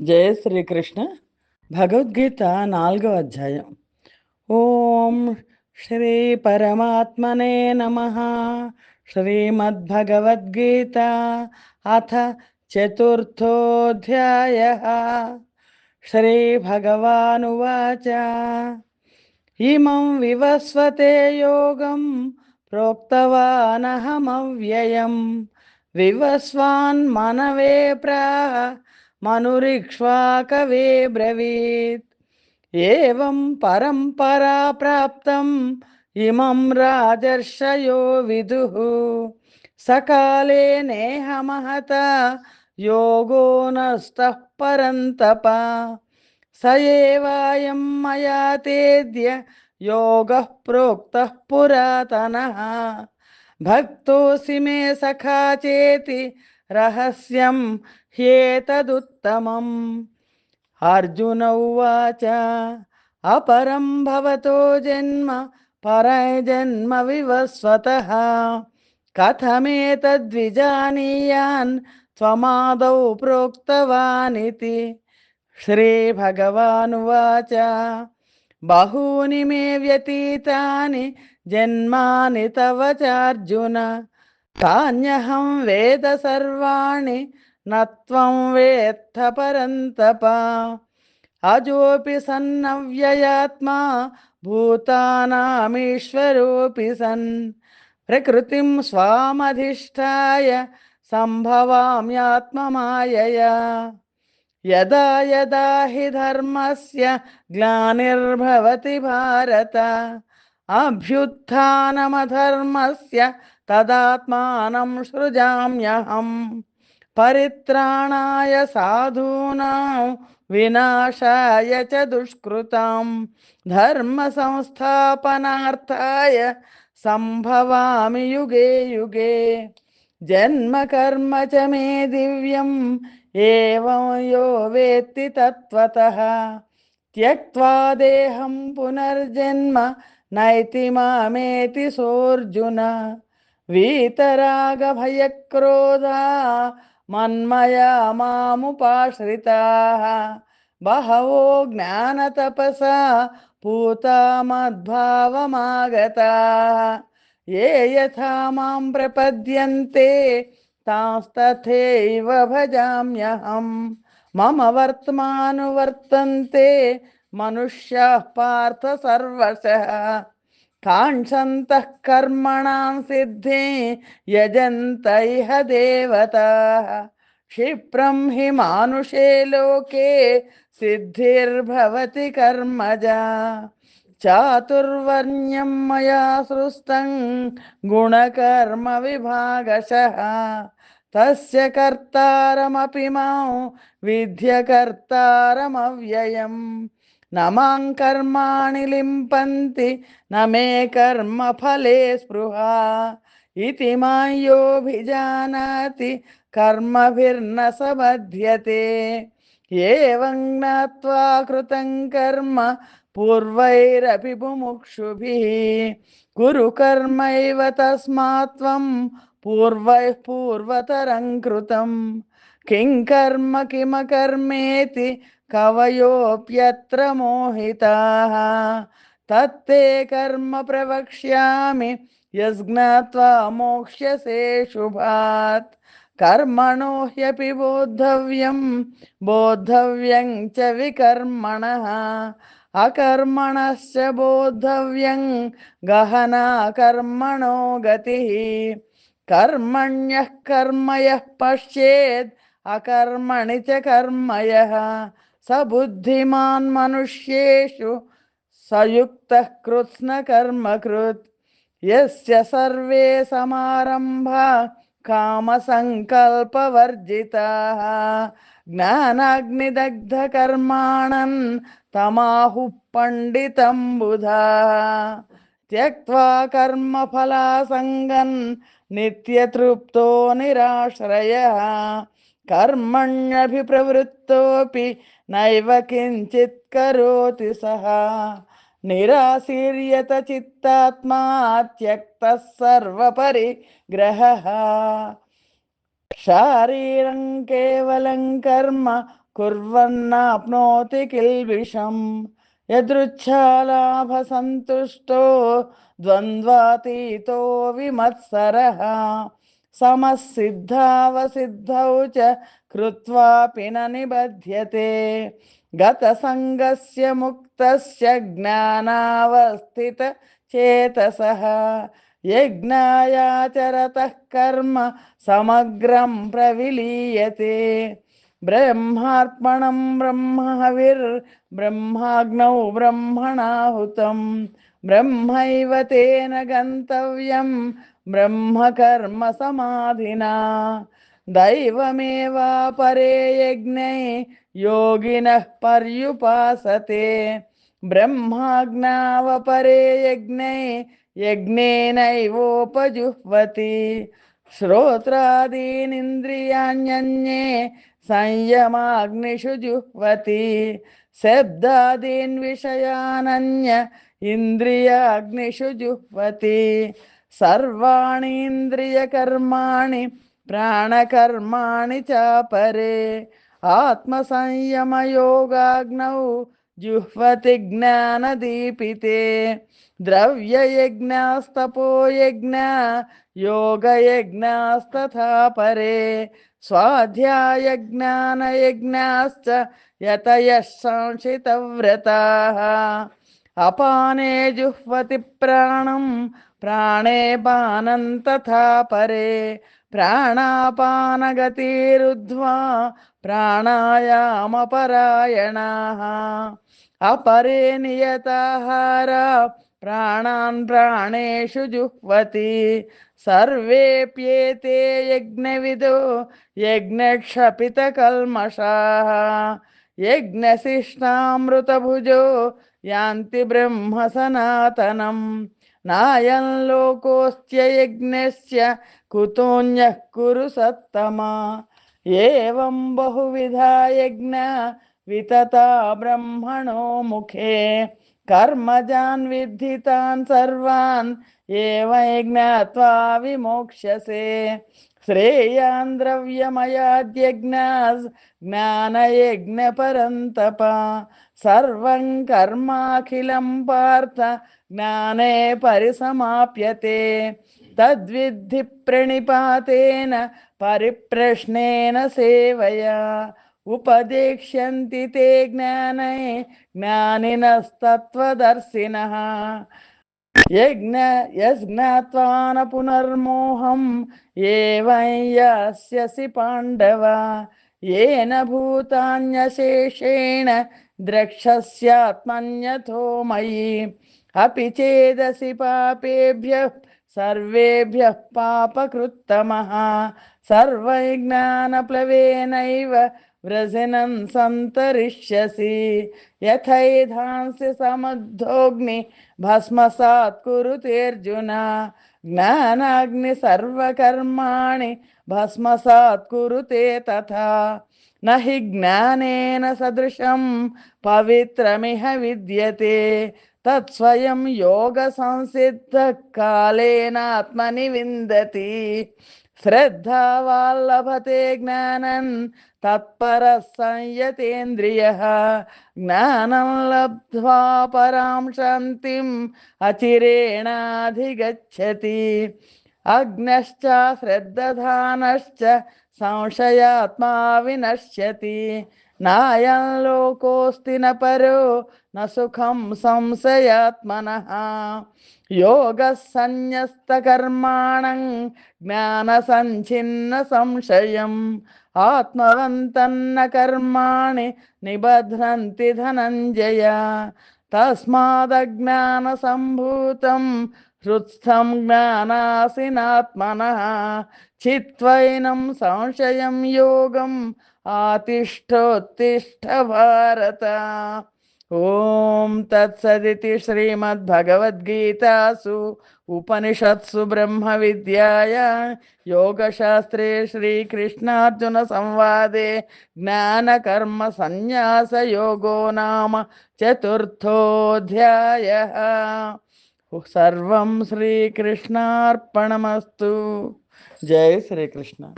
జయ శ్రీకృష్ణ భగవద్గీత నాలుగవ అధ్యాయం ఓం శ్రీ పరమాత్మనే నమ శ్రీమద్భగవద్గీత అథ చతుర్థోధ్యాయ శ్రీభగవానువాచ ఇమం వివస్వతే యోగం ప్రోక్తవానహమవ్యయం వివస్వాన్ మనవే ప్రాహ మనురిక్ష్వాకవే బ్రవీత్ ఏం పరంపరా ప్రాప్తం ఇమం రాజర్షయో విదు సకాలే నేహ మహత యోగో నస్త పరంతప సయేవాయం మయా తేద్య యోగ ప్రోక్త పురాతన భక్తోసి మే సఖా చేతి रहस्यं ह्येतदुत्तमम्। अर्जुन उवाच, अपरं भवतो जन्म परजन्मविव स्वतः कथमेतद्विजानीयान्, त्वमादौ प्रोक्तवानिति। श्रीभगवानुवाच, बहूनि मे व्यतीतानि, जन्मानि तव चार्जुन। తాన్యహం వేద సర్వాణి నత్వం వేత్త పరంతప అజోపి సన్నవ్యయాత్మా భూతానామీశ్వరోపి సన్ ప్రకృతిం స్వామధిష్టాయ సంభవామ్యాత్మమాయయా యదా యదా హి ధర్మస్య గ్లానిర్భవతి భారత అభ్యుత్నమధర్మస్య तदात्मानं सृजाम्यहम् परित्राणाय साधूना विनाशाय च धर्म धर्मसंस्थापनार्थाय संभवामी युगे युगे। जन्म कर्म च मे दिव्यम, एवं यो वेत्ति तत्त्वतः। त्यक्त्वा देहं पुनर्जन्म, नैति मामेति सोऽर्जुन। वीतरागभयक्रोधा, मन्मया मामुपाश्रिताः। बहवो ज्ञानतपसा पूता मद्भावमागताः ये यथा माँ प्रपद्यन्ते, तांस्तथैव भजाम्यहम्। मम वर्त्मानुवर्तन्ते, मनुष्याः पार्थ सर्वशः। काङ्क्षन्तः कर्मणां सिद्धि यजन्त इह देवताः। क्षिप्रं हि मानुषे लोके सिद्धिर्भवति कर्मजा। चातुर्वर्ण्यं मया सृष्टं गुणकर्मविभागशः। तस्य कर्तारमपि माँ विध्यकर्तारमव्ययम्। न मं कर्माणि लिम्पन्ति न मे कर्मफले स्पृहा। इति माँ योऽभिजानाति कर्मभिर्न स कर्म एवं ज्ञात्वा कृतं कर्म, पूर्वैरपि बुमुक्षुभिः। कुरु कर्मैव तस्मात् त्वं पूर्वैः पूर्वतरं कृतम्। किं कर्म किमकर्मेति कवयोऽप्यत्र मोहिताः तत्ते कर्म प्रवक्ष्यामि, यज्ञात्वा मोक्ष्यसे शुभात्। कर्मणो ह्यपि बोद्धव्यं बोद्धव्यं च विकर्मणः। अकर्मणश्च बोद्धव्यं, गहना कर्मणो गतिः। कर्मण्यः कर्म यः पश्येत् अकर्मणि च कर्मयः। स बुद्धिमान् मनुष्येषु सयुक्तः कृत्स्नकर्मकृत् यस्य सर्वे समारम्भा कामसङ्कल्पवर्जिताः। ज्ञानाग्निदग्धकर्माणन् तमाहुः पण्डितं बुधाः। त्यक्त्वा कर्मफलासङ्गन् नित्यतृप्तो निराश्रयः। కర్మణ్యభిప్రవృత్తోపి నైవ కించిత్ కరోతి సహా నిరాశీర్యత చిత్తాత్మా త్యక్త సర్వపరి గ్రహ శారీరం కేవలం కర్మ కుర్వన్నాప్నోతి కిల్బిషం యదృచ్ఛాలాభ సంతుష్టో ద్వంద్వాతీతో విమత్సరః సమసిద్ధావసిద్ధౌ చ కృత్వాపి న నిబధ్యతే గతసంగస్య ముక్తస్య జ్ఞానావస్థిత చేతసః యజ్ఞాయాచరతః కర్మ సమగ్రం ప్రవిలీయతే బ్రహ్మార్పణం బ్రహ్మహవిర్ బ్రహ్మాగ్నౌ బ్రహ్మణాహుతం బ్రహ్మైవ తేన గంతవ్యం ब्रह्मकर्म समाधिना दैवमेवापरे यज्ञे योगिनः पर्युपासते। ब्रह्माज्ञावपरे यज्ञे यज्ञेनैवोपजुह्वति। श्रोत्रादीनिन्द्रियाण्यन्ये संयमाग्निषु जुह्वति। शब्दादीन् इन्द्रियाग्निषु जुह्वति। सर्वाणि इन्द्रियकर्माणि प्राणकर्माणि चापरे, आत्मसंयमयोगाग्नौ जुह्वति ज्ञानदीपिते द्रव्ययज्ञास्तपोयज्ञा योगयज्ञास्तथा परे, स्वाध्यायज्ञानयज्ञाश्च यतयः संशितव्रताः, अपाने जुह्वति प्राणं प्राणे पानं तथा परे। प्राणापानगतिरुद्ध्वा प्राणायामपरायणाः। अपरे नियताहारा प्राणान् प्राणेषु जुह्वति। सर्वेऽप्येते यज्ञविदो यज्ञक्षपितकल्मषाः। यज्ञशिष्टामृतभुजो यान्ति ब्रह्म నాయం లోకోస్త్యయజ్ఞస్య కుతోన్యః కురు సత్తమా ఏవం బహువిధా యజ్ఞ వితతా బ్రహ్మణో ముఖే కర్మజాన్ విద్ధితాన్ సర్వాన్ ఏవ జ్ఞాత్వా విమోక్షసే विमोक्ष्यसे श्रेयान् द्रव्यमयाद्यज्ञास् ज्ञानयज्ञपरन्तप। सर्वं कर्माखिलं पार्थ ज्ञाने परिसमाप्यते। तद्विद्धि प्रणिपातेन परिप्रश्नेन सेवया। उपदेक्ष्यन्ति ते ज्ञाने ज्ञानिनस्तत्त्वदर्शिनः। యజ్ఞ యజ్ఞాత్వాన పునర్మోహం ఏవయ్యాస్యసి పాండవ ఏన భూతాన్యశేషేణ ద్రక్షస్యాత్మన్యథో మయి. అపి చేదసి పాపేభ్య సర్వేభ్య పాపకృత్తమ. సర్వ సర్వజ్ఞానప్లవేనైవ व्रजिनं सन्तरिष्यसि। यथैधांसि समुद्धोऽग्नि भस्मसात् कुरुतेऽर्जुन ज्ञानाग्नि सर्वकर्माणि भस्मसात् कुरुते तथा। न हि ज्ञानेन सदृशं पवित्रमिह विद्यते। तत्स्वयं योगसंसिद्धः कालेनात्मनि विन्दति శ్రద్ధావాల్లభతే జ్ఞానం తత్పర సంయతేంద్రియ జ్ఞానం లబ్ధ్వా పరాం శాంతిం అచిరేణాధిగచ్చతి అగ్నశ్చ శ్రద్ధానశ్చ సంశయాత్మా వినశ్యతి నాయోకోస్తి నరో నుఖం సంశయాత్మన. యోగ సన్యస్తకర్మాణం జ్ఞాన సంఛిన్న సంశయం. ఆత్మవంతన్న కర్మాణి నిబధ్నంతి ధనంజయ. తస్మాదజ్ఞాన సంభూతం హృత్స్థం జ్ఞానాసినాత్మన. చిత్వైనం సంశయం యోగం ఆతిష్ఠోత్తిష్ఠ భారత. ఓం తత్సదితి శ్రీమద్భగవద్గీతాసు ఉపనిషత్సు బ్రహ్మ విద్యాయ. యోగశాస్త్రే శ్రీకృష్ణార్జున సంవాదే. జ్ఞానకర్మ సన్యాస యోగో నామ చతుర్థోధ్యాయ. సర్వం శ్రీకృష్ణార్పణమస్తు. జై శ్రీకృష్ణ.